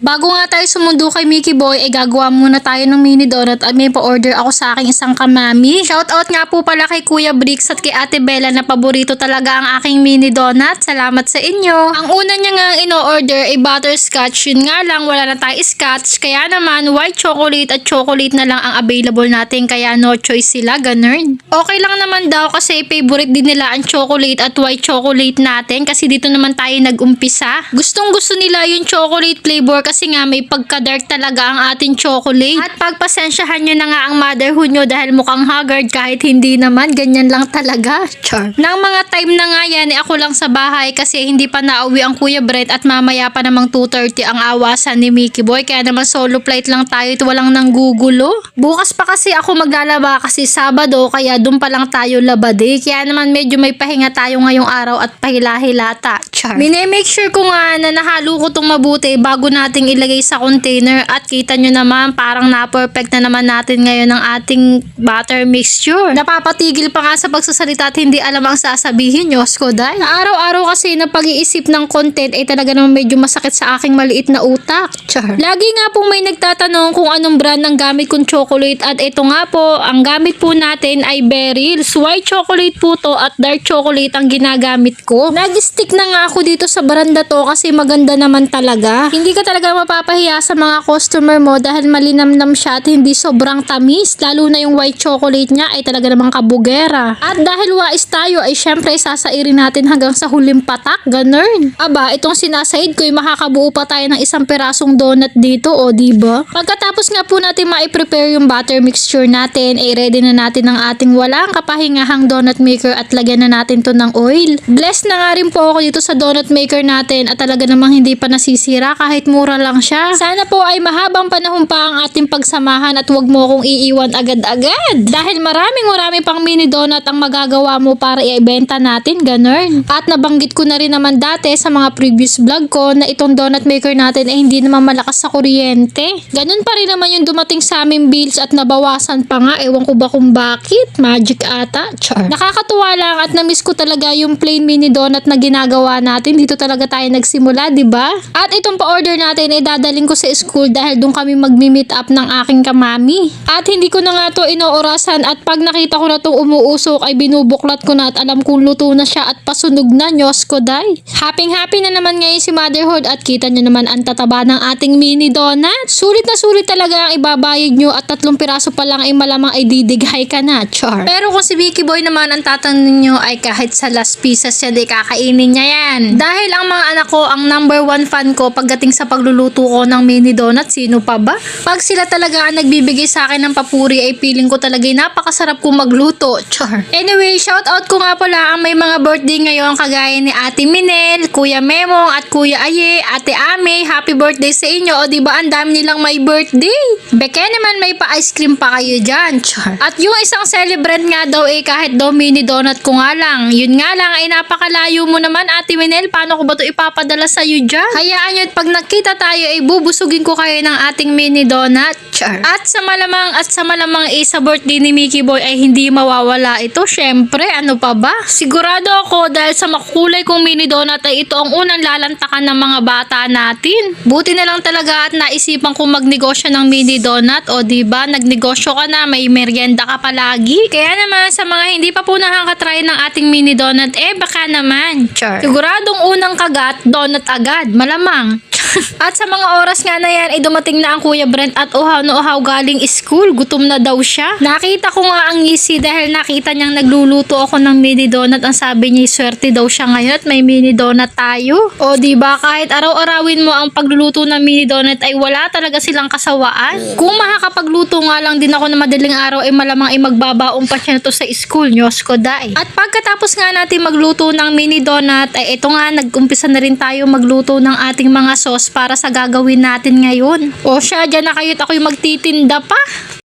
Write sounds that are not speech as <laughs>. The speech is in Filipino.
Bago nga tayo sumundo kay Mickey Boy, ay gagawa muna tayo ng mini donut at may pa-order ako sa aking isang kamami. Shoutout nga po pala kay Kuya Bricks at kay Ate Bella na paborito talaga ang aking mini donut. Salamat sa inyo. Ang una niya nga ino-order ay butterscotch. Yun nga lang, wala na tayo scotch. Kaya naman, white chocolate at chocolate na lang ang available natin. Kaya no choice sila, ganun. Okay lang naman daw kasi favorite din nila ang chocolate at white chocolate natin. Kasi dito naman tayo nag-umpisa. Gustong gusto nila yung chocolate flavor kasi nga may pagka-dark talaga ang ating chocolate. At pagpasensyahan nyo na nga ang motherhood nyo dahil mukhang haggard kahit hindi naman, ganyan lang talaga. Char. Nang mga time na nga yan, eh, ako lang sa bahay kasi hindi pa nauwi ang Kuya Brent at mamaya pa namang 2.30 ang awasan ni Mickey Boy. Kaya naman solo flight lang tayo at walang nanggugulo. Bukas pa kasi ako maglalaba kasi Sabado kaya doon pa lang tayo labade. Kaya naman medyo may pahinga tayo ngayong araw at pahila-hilata. Char. Mine-make sure ko nga na nahalo ko tong mabuti bago nating ilagay sa container at kita nyo naman parang na-perfect na naman natin ngayon ang ating butter mixture. Napapatigil pa nga sa pagsasalita at hindi alam ang sasabihin nyo, Skoday. Na araw-araw kasi na pag-iisip ng content ay talaga naman medyo masakit sa aking maliit na utak. Char. Lagi nga pong may nagtatanong kung anong brand ng gamit kong chocolate at ito nga po, ang gamit po natin ay Beryl's. White chocolate po to at dark chocolate ang ginagamit ko. Nag-stick na nga ako dito sa baranda to kasi maganda naman talaga. Hindi ka talaga mapapahiya sa mga customer mo dahil malinamnam siya at hindi sobrang tamis. Lalo na yung white chocolate niya ay talaga namang kabugera. At dahil wais tayo ay syempre sasairin natin hanggang sa huling patak. Ganun. Aba, itong sinasaid ko ay makakabuo pa tayo ng isang perasong donut dito o diba? Pagkatapos nga po natin ma-prepare yung butter mixture natin, ay ready na natin ang ating walang kapahingahang donut maker at lagyan na natin to ng oil. Blessed na nga rin po ako dito sa donut maker natin at talaga namang hindi pa nasisira kahit mura lang siya. Sana po ay mahabang panahon pa ang ating pagsamahan at wag mo akong iiwan agad-agad. Dahil maraming marami pang mini donut ang magagawa mo para i-ibenta natin, ganun. At nabanggit ko na rin naman dati sa mga previous vlog ko na itong donut maker natin ay hindi naman malakas sa kuryente. Ganun pa rin naman yung dumating sa aming bills at nabawasan pa nga. Ewan ko ba kung bakit. Magic ata. Char. Nakakatuwa lang at namiss ko talaga yung plain mini donut na ginagawa natin. Dito talaga tayo nagsimula, di ba? At itong pa-order natin ay dadaling ko sa school dahil doon kami magmi-meet up ng aking kamami. At hindi ko na nga to inoorasan at pag nakita ko na itong umuusok ay binubuklat ko na at alam kong luto na siya at pasunog na, Diyos ko day. Happy happy na naman ngayon si motherhood at kita nyo naman ang tataba ng ating mini donut. Sulit na sulit talaga ang ibabayad nyo at tatlong piraso pa lang ay malamang ay didighay ka na, char. Pero kung si Vicky Boy naman ang tatanong nyo ay kahit sa last pieces yan ay kakainin niya yan. Dahil ang mga anak ko ang number one fan ko pagdating sa pagluluto ko ng mini donut, sino pa ba? Pag sila talaga ang nagbibigay sa akin ng papuri ay feeling ko talaga napakasarap kong magluto, <laughs> char. Anyway, shout out ko nga pala ang may mga birthday ngayon kagaya ni Ate Minel, Kuya Memong at Kuya Aye, Ate Ame, happy birthday sa inyo. O di ba ang dami nilang may birthday? Beke naman may pa-ice cream pa kayo dyan, char. At yung isang celebrant nga daw eh kahit daw mini donut ko nga lang. Yun nga lang ay napakalayo mo naman Ate Minel, paano ko ba to ipapadala sa iyo dyan? Hayaan nyo pag nakita tayo ay bubusugin ko kayo ng ating mini donut, char. At sa malamang at sa malamang eh sa birthday ni Mickey Boy ay hindi mawawala ito. Syempre, ano pa ba? Sigurado ako dahil sa makulay kong mini donut ay ito ang unang lalantakan ng mga bata natin. Buti na lang talaga at naisipan kong magnegosyo ng mini donut o di ba nagnegosyo ka na may merienda ka palagi. Kaya naman sa mga hindi pa po nakakatry ng ating mini donut eh baka naman. Char. Siguradong unang kagat donut agad. Malamang. <laughs> at sa mga oras nga na yan, ay dumating na ang Kuya Brent at uhaw na uhaw galing school. Gutom na daw siya. Nakita ko nga ang ngisi dahil nakita niyang nagluluto ako ng mini donut. Ang sabi niya, swerte daw siya ngayon at may mini donut tayo. O ba kahit araw-arawin mo ang pagluluto ng mini donut ay wala talaga silang kasawaan. Kung makakapagluto nga lang din ako na madaling araw ay malamang ay magbabaong pa siya to sa school. Nyos ko dai. At pagkatapos nga natin magluto ng mini donut ay ito nga nag-umpisa na rin tayo magluto ng ating mga sauce para sa gagawin natin ngayon. O siya, dyan na kayo't ako'y magtitinda pa.